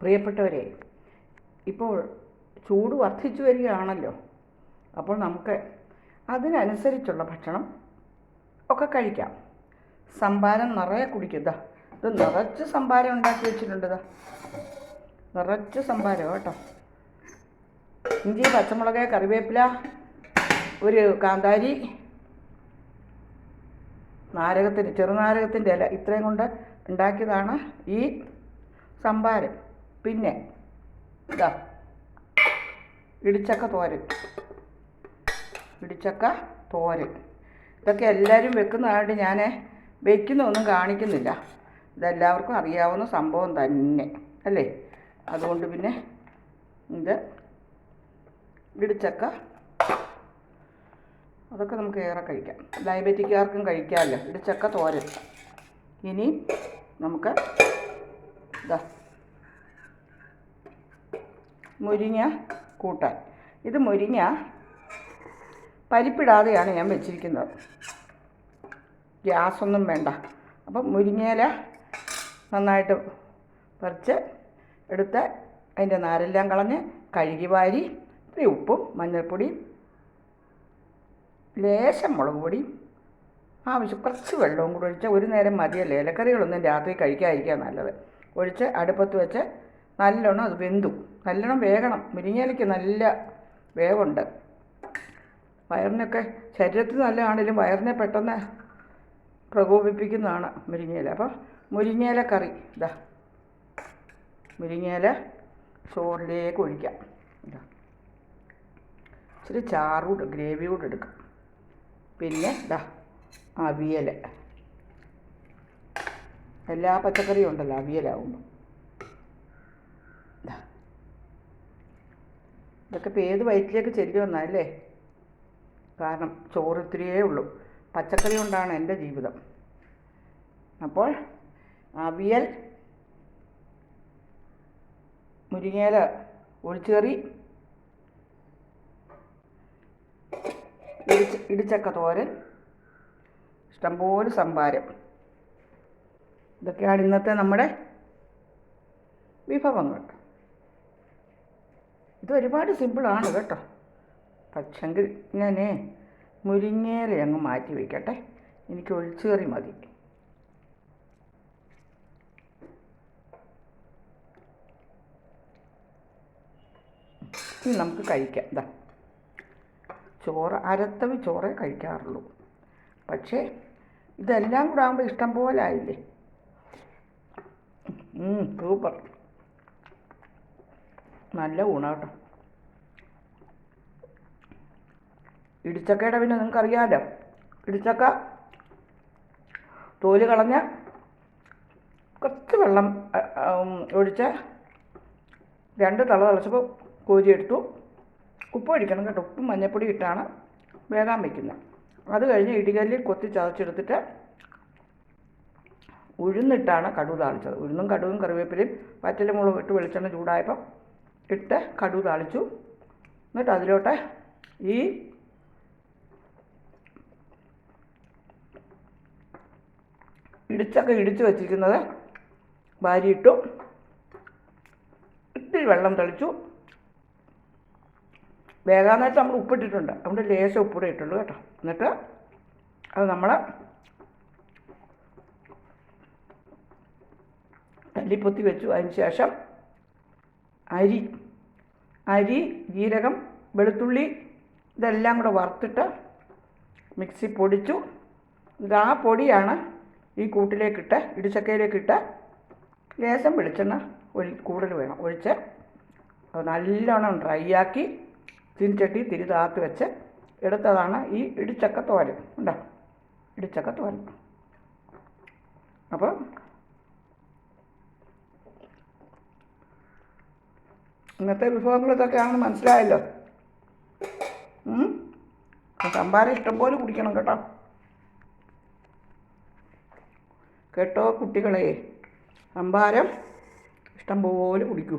പ്രിയപ്പെട്ടവരെ ഇപ്പോൾ ചൂട് വർദ്ധിച്ചു വരികയാണല്ലോ. അപ്പോൾ നമുക്ക് അതിനനുസരിച്ചുള്ള ഭക്ഷണം ഒക്കെ കഴിക്കാം. സംഭാരം നിറയെ കുടിക്കുക ഇത് നിറച്ച് സംഭാരം ഉണ്ടാക്കി വെച്ചിട്ടുണ്ട്. നിറച്ച് സംഭാരം കേട്ടോ. ഇഞ്ചി പച്ചമുളക് കറിവേപ്പില ഒരു കാന്താരി നാരകത്തിന്റെ ചെറുനാരകത്തിന്റെ ഇല ഇത്രയും കൊണ്ട് ഉണ്ടാക്കിയതാണ് ഈ സംഭാരം. പിന്നെ ഇതാ ഇടിച്ചക്ക തോരൻ. ഇടിച്ചക്ക തോരൻ. ഇതൊക്കെ എല്ലാവരും വെക്കുന്നതായിട്ട് ഞാൻ വെക്കുന്നൊന്നും കാണിക്കുന്നില്ല. ഇതെല്ലാവർക്കും അറിയാവുന്ന സംഭവം തന്നെ അല്ലേ? അതുകൊണ്ട് പിന്നെ ഇത് ഇടിച്ചക്ക അതൊക്കെ നമുക്ക് ഏറെ കഴിക്കാം. ഡയബറ്റിക്കാർക്കും കഴിക്കാമല്ലോ. ഇടിച്ചക്ക തോരൻ. ഇനി നമുക്ക് ഇതാ മുരിങ്ങ കൂട്ടാൻ. ഇത് മുരിങ്ങ പരിപ്പിടാതെയാണ് ഞാൻ വെച്ചിരിക്കുന്നത്. ഗ്യാസൊന്നും വേണ്ട. അപ്പം മുരിങ്ങയില നന്നായിട്ട് പറിച്ച് എടുത്ത് അതിന്റെ നാരെല്ലാം കളഞ്ഞ് കഴുകി വാരി ഇത്തിരി ഉപ്പും മഞ്ഞൾപ്പൊടിയും ലേശം മുളക് പൊടിയും ആവശ്യം കുറച്ച് വെള്ളവും കൂടി ഒഴിച്ച് ഒരു നേരം മതിയല്ലേ? ഇലക്കറികളൊന്നും രാത്രി കഴിക്കാതിരിക്കുക നല്ലത്. ഒഴിച്ച് അടുപ്പത്ത് വെച്ച് നല്ലോണം അത് വെന്തു. നല്ലോണം വേകണം. മുരിങ്ങയിലയ്ക്ക് നല്ല വേവുണ്ട്. വയറിനൊക്കെ ശരീരത്തിന് നല്ലതാണെങ്കിലും വയറിനെ പെട്ടെന്ന് പ്രകോപിപ്പിക്കുന്നതാണ് മുരിങ്ങയില. അപ്പോൾ മുരിങ്ങയില കറി. ഇതാ. മുരിങ്ങയില ചോറിലേക്ക് ഒഴിക്കാം. ഇതാ. ഇച്ചിരി ചാറൂട് ഗ്രേവി കൂടെ എടുക്കാം. പിന്നെ ഇതാ അവിയൽ എല്ലാ പച്ചക്കറിയും ഉണ്ടല്ലോ അവിയലാവുമ്പോൾ ഇതാ ഇതൊക്കെ ഇപ്പോൾ ഏത് വയറ്റിലേക്ക് ചെല്ലുമെന്നല്ലേ കാരണം ചോറ് ഇത്തിരിയേ ഉള്ളൂ. പച്ചക്കറി കൊണ്ടാണ് എന്റെ ജീവിതം. അപ്പോൾ അവിയൽ മുരിങ്ങയില ഒഴിച്ചുകറി ഇടിച്ച ഇടിച്ചക്ക തോരൻ ഇഷ്ടംപോലെ സംഭാരം. ഇതൊക്കെയാണ് ഇന്നത്തെ നമ്മുടെ വിഭവങ്ങൾ. ഇത് ഒരുപാട് സിമ്പിളാണ് കേട്ടോ. പക്ഷെങ്കിൽ ഞാൻ മുരിങ്ങയില അങ്ങ് മാറ്റി വയ്ക്കട്ടെ എനിക്ക് ഒഴിച്ചുകറി മതി. നമുക്ക് കഴിക്കാം. ഇതാ ചോറ് അരത്തവി ചോറേ കഴിക്കാറുള്ളൂ. പക്ഷേ ഇതെല്ലാം കൂടെ ആകുമ്പോൾ ഇഷ്ടം പോലെ ആയില്ലേ? സൂപ്പർ നല്ല ഊണാട്ടോ ഇടിച്ചക്കയുടെ പിന്നെ നിങ്ങൾക്കറിയാമല്ലോ ഇടിച്ചക്ക തോൽ കളഞ്ഞ് കുറച്ച് വെള്ളം ഒഴിച്ച് രണ്ട് തള തിളച്ചപ്പോൾ കോരിയെടുത്തു. ഉപ്പ് ഒഴിക്കണം കേട്ടോ. ഉപ്പും മഞ്ഞൾപ്പൊടി ഇട്ടാണ് വേകാൻ വയ്ക്കുന്നത്. അത് കഴിഞ്ഞ് ഇടികല്ലിൽ കൊത്തി ചതച്ചെടുത്തിട്ട് ഉഴുന്നിട്ടാണ് കടുവ് താളിച്ചത്. ഉഴുന്നും കടുവും കറിവേപ്പിലയും പച്ചലമുളകും ഇട്ട് വെളിച്ചെണ്ണ ചൂടായപ്പം ഇട്ട് കടു താളിച്ചു. എന്നിട്ട് അതിലോട്ട് ഈ ഇടിച്ചൊക്കെ ഇടിച്ച് വച്ചിരിക്കുന്നത് വാരിയിട്ടു ഇത്തിരി വെള്ളം തെളിച്ചു. വേകാനായിട്ട് നമ്മൾ ഉപ്പിട്ടിട്ടുണ്ട്. അതുകൊണ്ട് ലേശം ഉപ്പൂടെ ഇട്ടുള്ളൂ കേട്ടോ. എന്നിട്ട് അത് നമ്മൾ തല്ലിപ്പൊത്തി വെച്ചു. അതിന് ശേഷം അരി അരി ജീരകം വെളുത്തുള്ളി ഇതെല്ലാം കൂടെ വറുത്തിട്ട് മിക്സി പൊടിച്ചു. ഇത് ആ പൊടിയാണ് ഈ കൂട്ടിലേക്കിട്ട് ഇടിച്ചക്കയിലേക്കിട്ട് ലേശം വെളിച്ചെണ്ണ ഒഴി കൂടുതൽ വേണം. ഒഴിച്ച് അത് നല്ലോണം ഡ്രൈ ആക്കി തിരിച്ചട്ടി തിരി താത്ത് വെച്ച് എടുത്തതാണ് ഈ ഇടിച്ചക്ക തോരൻ. ഉണ്ടോ ഇടിച്ചക്ക തോരൻ. അപ്പോൾ ഇന്നത്തെ വിഭവങ്ങൾ ഇതൊക്കെയാണെന്ന് മനസ്സിലായല്ലോ? സംഭാരം ഇഷ്ടംപോലെ കുടിക്കണം കേട്ടോ. കേട്ടോ കുട്ടികളെ? സംഭാരം ഇഷ്ടംപോലെ കുടിക്കൂ.